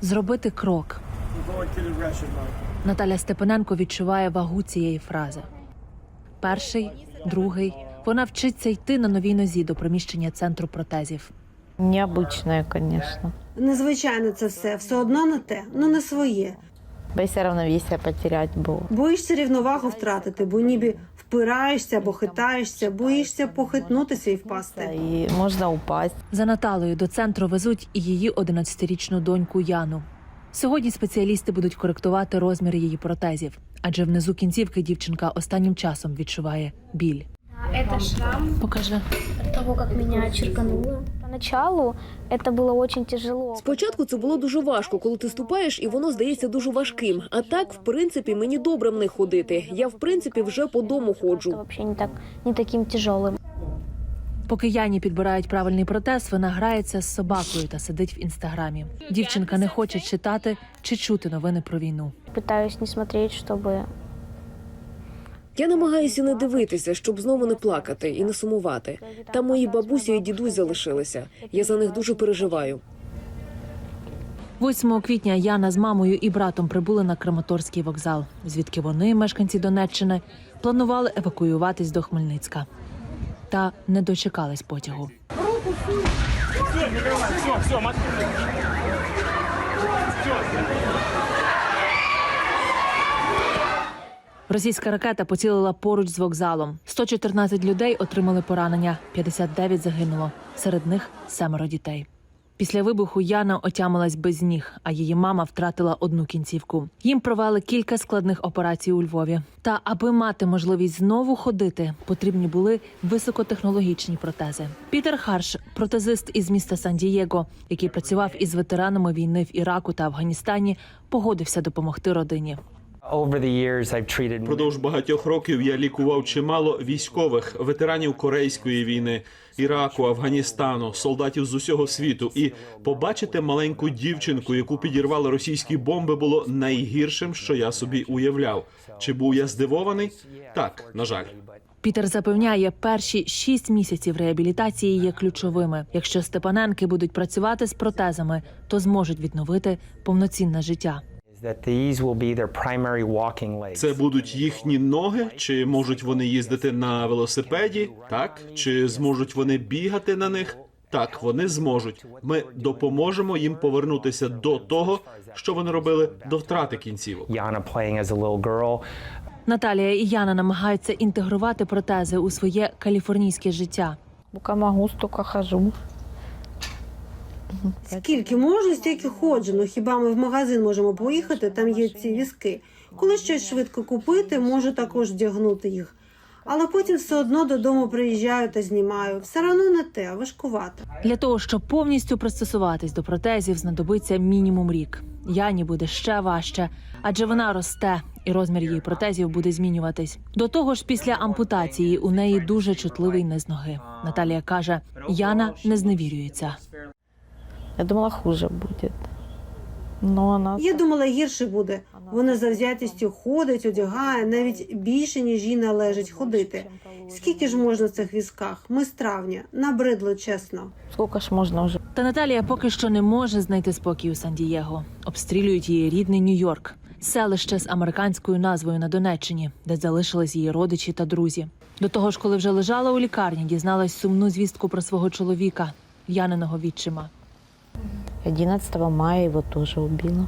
зробити крок. Наталя Степаненко відчуває вагу цієї фрази. Перший, другий. Вона вчиться йти на новій нозі до приміщення центру протезів. Необычное, конечно. Незвичайно це все, все одно не те, ну не своє. Боюся равновесие потерять було. Боїшся рівновагу втратити, бо ніби впираєшся або хитаєшся, боїшся похитнутися і впасти. І можна упасть. За Наталою до центру везуть і її 11-річну доньку Яну. Сьогодні спеціалісти будуть коректувати розмір її протезів, адже внизу кінцівки дівчинка останнім часом відчуває біль. Это шрам Покажи. от того, как меня черкануло. Поначалу это было очень тяжело. Спочатку це було дуже важко, коли ти ступаєш, і воно здається дуже важким. А так, в принципі, мені добре в них ходити. Я в принципі вже по дому Это ходжу. вообще не так, не таким тяжелым. Поки Яні підбирають правильний протез, вона грається з собакою та сидить в інстаграмі. Дівчинка не хоче читати чи чути новини про війну. Пытаюсь не смотреть, чтобы я намагаюся не дивитися, щоб знову не плакати і не сумувати. Там мої бабуся і дідусь залишилися. Я за них дуже переживаю. 8 квітня Яна з мамою і братом прибули на Краматорський вокзал, звідки вони, мешканці Донеччини, планували евакуюватись до Хмельницька. Та не дочекались потягу. Російська ракета поцілила поруч з вокзалом. 114 людей отримали поранення, 59 загинуло. Серед них семеро дітей. Після вибуху Яна отямилась без ніг, а її мама втратила одну кінцівку. Їм провели кілька складних операцій у Львові. Та аби мати можливість знову ходити, потрібні були високотехнологічні протези. Пітер Харш, протезист із міста Сан-Дієго, який працював із ветеранами війни в Іраку та Афганістані, погодився допомогти родині. Продовж багатьох років я лікував чимало військових, ветеранів Корейської війни, Іраку, Афганістану, солдатів з усього світу. І побачити маленьку дівчинку, яку підірвали російські бомби, було найгіршим, що я собі уявляв. Чи був я здивований? Так, на жаль. Пітер запевняє, перші шість місяців реабілітації є ключовими. Якщо Степаненки будуть працювати з протезами, то зможуть відновити повноцінне життя. Is that these will be their primary walking legs. Це будуть їхні ноги, чи можуть вони їздити на велосипеді? Так, чи зможуть вони бігати на них? Так, вони зможуть. Ми допоможемо їм повернутися до того, що вони робили до втрати кінцівок. Yana playing as a little girl. Наталія і Яна намагаються інтегрувати протези у своє каліфорнійське життя. Можу, стільки хожу. Скільки можу, стільки ходжу. Ну хіба ми в магазин можемо поїхати? Там є ці візки. Коли щось швидко купити, можу також вдягнути їх. Але потім все одно додому приїжджаю та знімаю. Все одно не те, важкувато. Для того, щоб повністю пристосуватись до протезів, знадобиться мінімум рік. Яні буде ще важче, адже вона росте, і розмір її протезів буде змінюватись. До того ж, після ампутації у неї дуже чутливий низ ноги. Наталія каже, Яна не зневірюється. Я думала, хуже буде. Но вона Я думала, гірше буде. Вона завзятістю ходить, одягає, навіть більше, ніж їй належить ходити. Скільки ж можна в цих візках? Ми з травня. Набридло, чесно. скільки ж можна вже. Та Наталія поки що не може знайти спокій у Сан-Дієго. Обстрілюють її рідний Нью-Йорк, селище з американською назвою на Донеччині, де залишились її родичі та друзі. До того ж, коли вже лежала у лікарні, дізналась сумну звістку про свого чоловіка, Яниного відчима. 11 мая его тоже убило.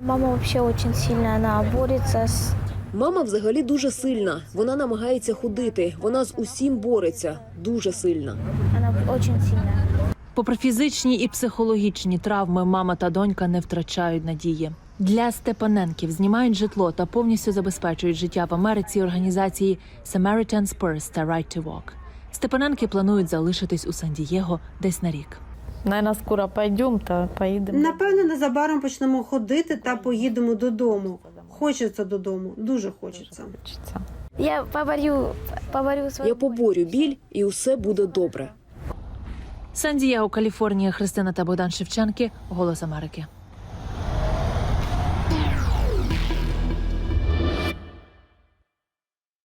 Мама вообще очень сильно, она борется с... Мама взагалі дуже сильна. Вона намагається ходити. Вона з усім бореться. Дуже сильна. Она очень сильная. Попри фізичні і психологічні травми, мама та донька не втрачають надії. Для Степаненків знімають житло та повністю забезпечують життя в Америці організації Samaritan Spurs та Right to Walk. Степаненки планують залишитись у Сан-Дієго десь на рік. Наверное, скоро пойдем, то поїдемо. Напевно, незабаром почнемо ходити та поїдемо додому. Хочеться додому, дуже хочеться. Хочеться. Я поборю, поборю свою Я поборю біль, і усе буде добре. Сан-Дієго, Каліфорнія, Христина та Богдан Шевченки. Голос Америки.